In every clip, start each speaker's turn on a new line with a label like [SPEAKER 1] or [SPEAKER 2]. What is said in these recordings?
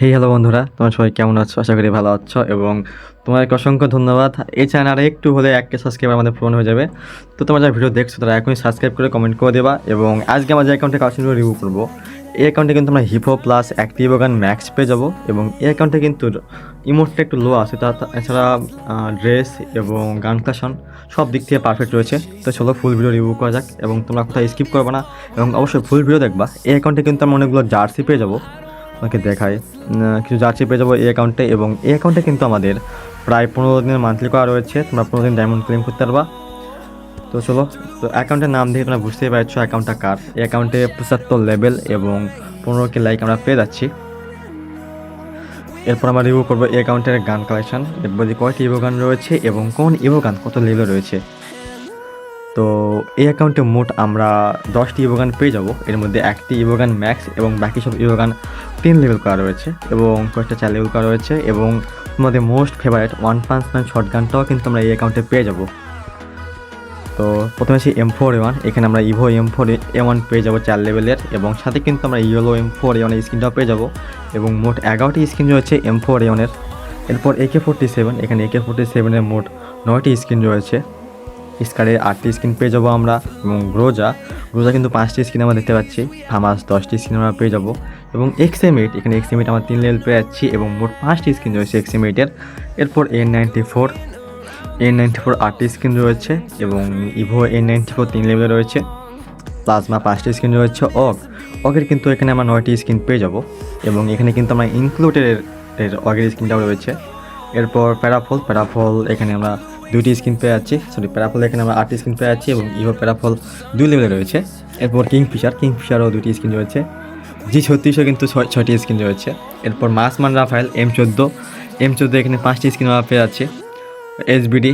[SPEAKER 1] Hey hello বন্ধুরা। তোমার সবাই কেমন আছো? আশা করি ভালো আছো এবং তোমাদেরকে অসংখ্য ধন্যবাদ। এই চ্যানেলে একটু হলে একটা সাবস্ক্রাইবার আমাদের পূরণ হয়ে যাবে। তো তোমরা যারা ভিডিও দেখছ, তারা এখনই সাবস্ক্রাইব করে কমেন্ট করে দেবা এবং আজকে আমরা যে অ্যাকাউন্টে কালেকশনগুলো রিভিউ করব, এই অ্যাকাউন্টে কিন্তু আমরা hippo plus active gun max পেয়ে যাব এবং এই অ্যাকাউন্টে কিন্তু ইমোটটা একটু লো আছে। তা এছাড়া ড্রেস এবং গান কালেকশন সব দিক থেকে পারফেক্ট রয়েছে। তো চলো ফুল ভিডিও রিভিউ করা যাক এবং তোমরা কোথায় স্কিপ করবে না এবং অবশ্যই ফুল ভিডিও দেখবা। এই অ্যাকাউন্টে কিন্তু আমরা অনেকগুলো জার্সি পেয়ে যাব। তোমাকে দেখাই। কিছু জার্সি পেয়ে যাব এই অ্যাকাউন্টে এবং এই অ্যাকাউন্টে কিন্তু আমাদের প্রায় পনেরো দিনের মান্থলি করা রয়েছে। তোমরা পনেরো দিন ডায়মন্ড ক্লেম করতে পারবা। তো চলো, তো অ্যাকাউন্টের নাম দিয়ে তোমরা বুঝতেই পারছ অ্যাকাউন্টটা কার। এই অ্যাকাউন্টে পঁচাত্তর লেভেল এবং পনেরো কে লাইক আমরা পেয়ে যাচ্ছি। এরপর আমরা রিভিউ করব এই অ্যাকাউন্টের গান কালেকশন এরপর কয়টি ইভো গান রয়েছে এবং কোন ইভো গান, কত লেভেলে রয়েছে। তো এই অ্যাকাউন্টে মোট আমরা দশটি ইভোগান পেয়ে যাব। এর মধ্যে একটি ইভোগান ম্যাক্স এবং বাকি সব ইভোগান তিন লেভেল করা রয়েছে এবং কয়েকটা চার লেভেল করা রয়েছে এবং তোমাদের মোস্ট ফেভারিট ওয়ান পাঁচ ম্যান শর্ট গানটাও কিন্তু আমরা এই অ্যাকাউন্টে পেয়ে যাব। তো প্রথমে আছে এম ফোর ওয়ান এখানে আমরা evo M four A one পেয়ে যাব চার লেভেলের এবং সাথে কিন্তু আমরা ইয়েলো এম ফোর এ ওয়ানের স্ক্রিনটাও পেয়ে যাব এবং মোট এগারোটি স্ক্রিন রয়েছে এম ফোর এ ওয়ানের এরপর একে ফোরটি সেভেন এখানে একে ফোরটি সেভেনের মোট নয়টি স্ক্রিন রয়েছে। স্কারের আটটি স্ক্রিন পেয়ে যাব আমরা এবং গ্রোজা গ্রোজা কিন্তু পাঁচটি স্ক্রিন আমরা দেখতে পাচ্ছি ফামাস দশটি স্ক্রিন আমরা পেয়ে যাব এবং এক্সএমএইট এখানে এক্সএমএইট আমরা তিন লেভেল পেয়ে যাচ্ছি এবং মোট পাঁচটি স্ক্রিন রয়েছে এক্সএমএইটের এরপর N ninety four N ninety four আটটি স্ক্রিন রয়েছে এবং ইভো এন নাইনটি ফোর তিন লেভেলে রয়েছে প্লাজমা পাঁচটি স্ক্রিন রয়েছে অগ অগের কিন্তু এখানে আমরা নয়টি স্ক্রিন পেয়ে যাব এবং এখানে কিন্তু আমরা ইনক্লুডেড এর অগের স্ক্রিনটাও রয়েছে। এরপর প্যারাফল প্যারাফল এখানে আমরা দুইটি স্ক্রিন পেয়ে যাচ্ছি। সরি প্যারাফল এখানে আমরা আটটি স্ক্রিন পেয়ে যাচ্ছি এবং ইভো প্যারাফল দুই লেভেলে রয়েছে। এরপর কিং ফিশার কিং ফিশারও দুটি স্ক্রিন রয়েছে। জি ছত্রিশও কিন্তু ছয় ছয়টি স্ক্রিন রয়েছে। এরপর মাসমান রাফায়েল এম চোদ্দ এম চোদ্দ এখানে পাঁচটি স্ক্রিন আমরা পেয়ে যাচ্ছি। এসবিডি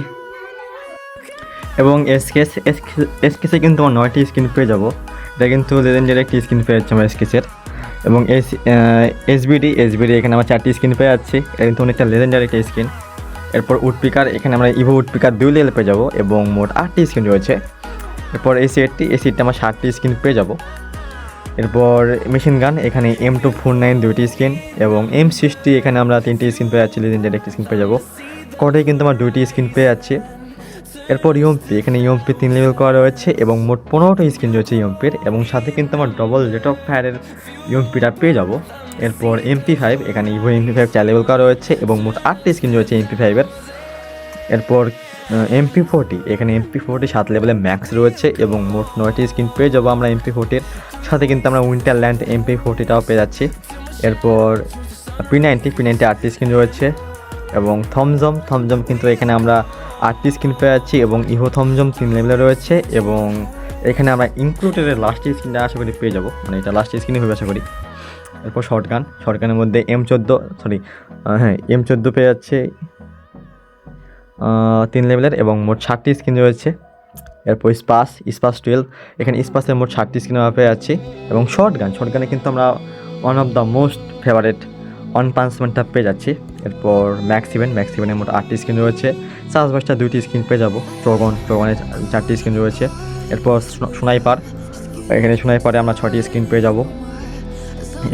[SPEAKER 1] এবং এসকেস এসকেসে কিন্তু আমার নয়টি স্ক্রিন পেয়ে যাব। এটা কিন্তু লেজেন্ডের একটি স্ক্রিন পেয়ে যাচ্ছে আমার এসকেসের এবং এস এসবিডি এসবিডি এখানে আমার চারটি স্ক্রিন পেয়ে যাচ্ছি। এটা কিন্তু অনেকটা লেজেন্ডার একটা স্ক্রিন। এরপর উডপিকার, এখানে আমরা ইভো উডপিকার দুই লেভেল পেয়ে যাব এবং মোট আটটি স্ক্রিন রয়েছে। এরপর এই সেটটি এ সিটটা আমরা ষাটটি স্ক্রিন পেয়ে যাব। এরপর মেশিন গান, এখানে এম টু ফোর নাইন দুইটি স্ক্রিন এবং এম সিক্সটি এখানে আমরা তিনটি স্ক্রিন পেয়ে যাচ্ছি লিজেন্ডের একটি স্ক্রিন পেয়ে যাব। কটে কিন্তু আমার দুইটি স্ক্রিন পেয়ে যাচ্ছি। এরপর ইউএমপি, এখানে ইউএমপি তিন লেভেল করা রয়েছে এবং মোট পনেরোটা স্ক্রিন রয়েছে ইউএমপির এবং সাথে কিন্তু আমার ডবল রেট অফ ফায়ারের ইউএমপিটা পেয়ে যাব। এরপর এমপি ফাইভ এখানে ইভো এমপি ফাইভ চার লেভেল করা রয়েছে এবং মোট আটটি স্ক্রিন রয়েছে এমপি ফাইভের এরপর এমপি ফোরটি এখানে এমপি ফোরটি সাত লেভেলে ম্যাক্স রয়েছে এবং মোট নয়টি স্ক্রিন পেয়ে যাব আমরা এমপি ফোরটির সাথে কিন্তু আমরা উইন্টারল্যান্ড এমপি ফোরটিটাও পেয়ে যাচ্ছি। এরপর পি নাইনটি পি নাইনটি আটটি স্ক্রিন রয়েছে এবং থমজম থমজম কিন্তু এখানে আমরা আটটি স্ক্রিন পেয়ে যাচ্ছি এবং ইহো থমজম তিন লেভেলে রয়েছে এবং এখানে আমরা ইনক্লুডেডের লাস্ট স্ক্রিনটা আশা করি পেয়ে যাব। মানে এটা লাস্ট স্ক্রিনই হবে আশা করি। এরপর শর্ট গান শর্ট গানের মধ্যে এম চোদ্দ সরি হ্যাঁ এম চোদ্দ পেয়ে যাচ্ছে। তিন লেভেলের এবং মোট ষাটটি স্ক্রিন রয়েছে। এরপর স্পাস স্পাস টুয়েলভ এখানে স্পাসের মোট ষাটটি স্ক্রিন আমরা পেয়ে যাচ্ছি। এবং শর্ট গান শর্ট গানে কিন্তু আমরা one of the most favourite one পাঞ্চমেন্টটা পেয়ে যাচ্ছি। এরপর ম্যাক্স ইভেন ম্যাক্স ইভেনের মোট আটটি স্ক্রিন রয়েছে। চাষবাসটা দুইটি স্ক্রিন পেয়ে যাব। ট্রগন ট্রগনের চারটি স্ক্রিন রয়েছে। এরপর সোনাইপার এখানে সোনাইপারে আমরা ছটি স্ক্রিন পেয়ে যাব।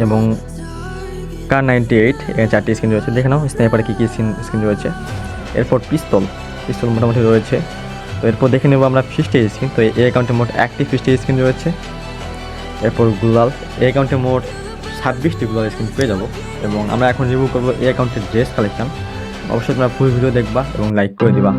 [SPEAKER 1] এবং কার নাইনটি এইট এখানে চারটি স্ক্রিন রয়েছে। দেখে নাও স্নাইপারে কী কী স্ক্রিন স্ক্রিন রয়েছে। এরপর পিস্তল পিস্তল মোটামুটি রয়েছে। তো এরপর দেখে নেব আমরা ফিস্টে স্ক্রিন তো এই অ্যাকাউন্টে মোট একটি ফিস্টে স্ক্রিন রয়েছে। এরপর গুলাল এই অ্যাকাউন্টে মোট ছাব্বিশটি গুলাল স্ক্রিন পেয়ে যাব এবং আমরা এখন রিভিউ করব এই অ্যাকাউন্টের ড্রেস কালেকশন অবশ্যই তোমরা ফুল ভিডিও দেখবা এবং লাইক করে দিবা।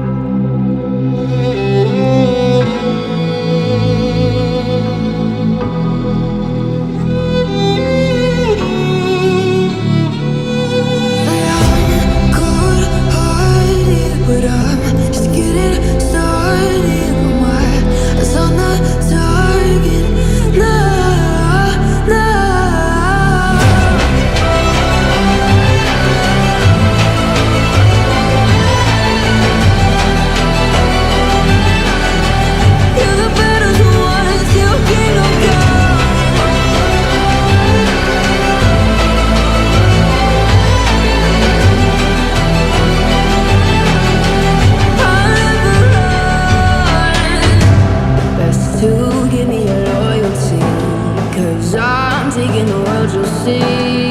[SPEAKER 1] seeking the world you'll see.